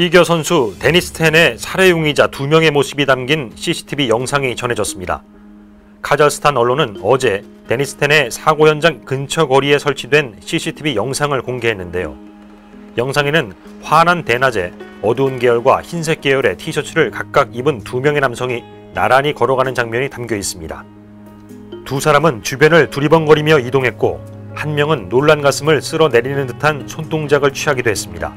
피겨 선수 데니스 텐의 살해 용의자 두 명의 모습이 담긴 CCTV 영상이 전해졌습니다. 카자흐스탄 언론은 어제 데니스 텐의 사고 현장 근처 거리에 설치된 CCTV 영상을 공개했는데요. 영상에는 환한 대낮에 어두운 계열과 흰색 계열의 티셔츠를 각각 입은 두 명의 남성이 나란히 걸어가는 장면이 담겨 있습니다. 두 사람은 주변을 두리번거리며 이동했고 한 명은 놀란 가슴을 쓸어 내리는 듯한 손동작을 취하기도 했습니다.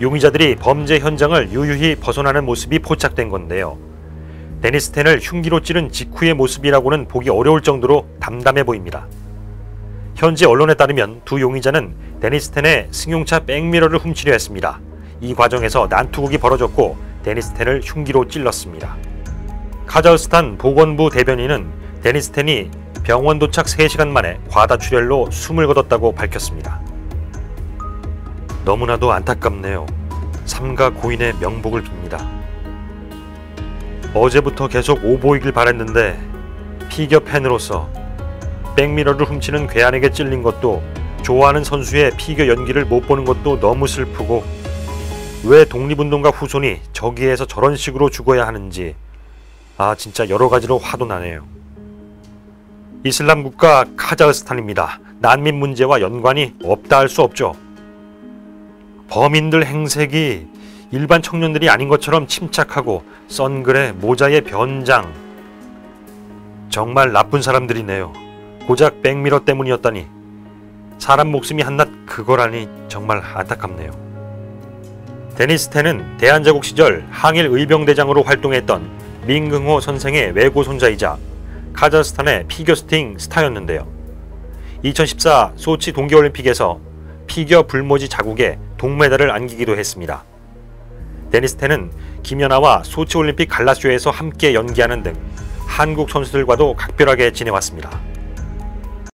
용의자들이 범죄 현장을 유유히 벗어나는 모습이 포착된 건데요. 데니스 텐을 흉기로 찌른 직후의 모습이라고는 보기 어려울 정도로 담담해 보입니다. 현지 언론에 따르면 두 용의자는 데니스 텐의 승용차 백미러를 훔치려 했습니다. 이 과정에서 난투극이 벌어졌고 데니스 텐을 흉기로 찔렀습니다. 카자흐스탄 보건부 대변인은 데니스 텐이 병원 도착 3시간 만에 과다출혈로 숨을 거뒀다고 밝혔습니다. 너무나도 안타깝네요. 삼가 고인의 명복을 빕니다. 어제부터 계속 오보이길 바랬는데 피겨 팬으로서 백미러를 훔치는 괴한에게 찔린 것도 좋아하는 선수의 피겨 연기를 못 보는 것도 너무 슬프고 왜 독립운동가 후손이 저기에서 저런 식으로 죽어야 하는지 아 진짜 여러 가지로 화도 나네요. 이슬람 국가 카자흐스탄입니다. 난민 문제와 연관이 없다 할 수 없죠. 범인들 행색이 일반 청년들이 아닌 것처럼 침착하고 선글에 모자에 변장. 정말 나쁜 사람들이네요. 고작 백미러 때문이었다니. 사람 목숨이 한낱 그거라니 정말 안타깝네요. 데니스 텐은 대한제국 시절 항일 의병대장으로 활동했던 민긍호 선생의 외고 손자이자 카자흐스탄의 피겨스팅 스타였는데요. 2014 소치 동계올림픽에서 피겨 불모지 자국에 동메달을 안기기도 했습니다. 데니스 텐은 김연아와 소치올림픽 갈라쇼에서 함께 연기하는 등 한국 선수들과도 각별하게 지내왔습니다.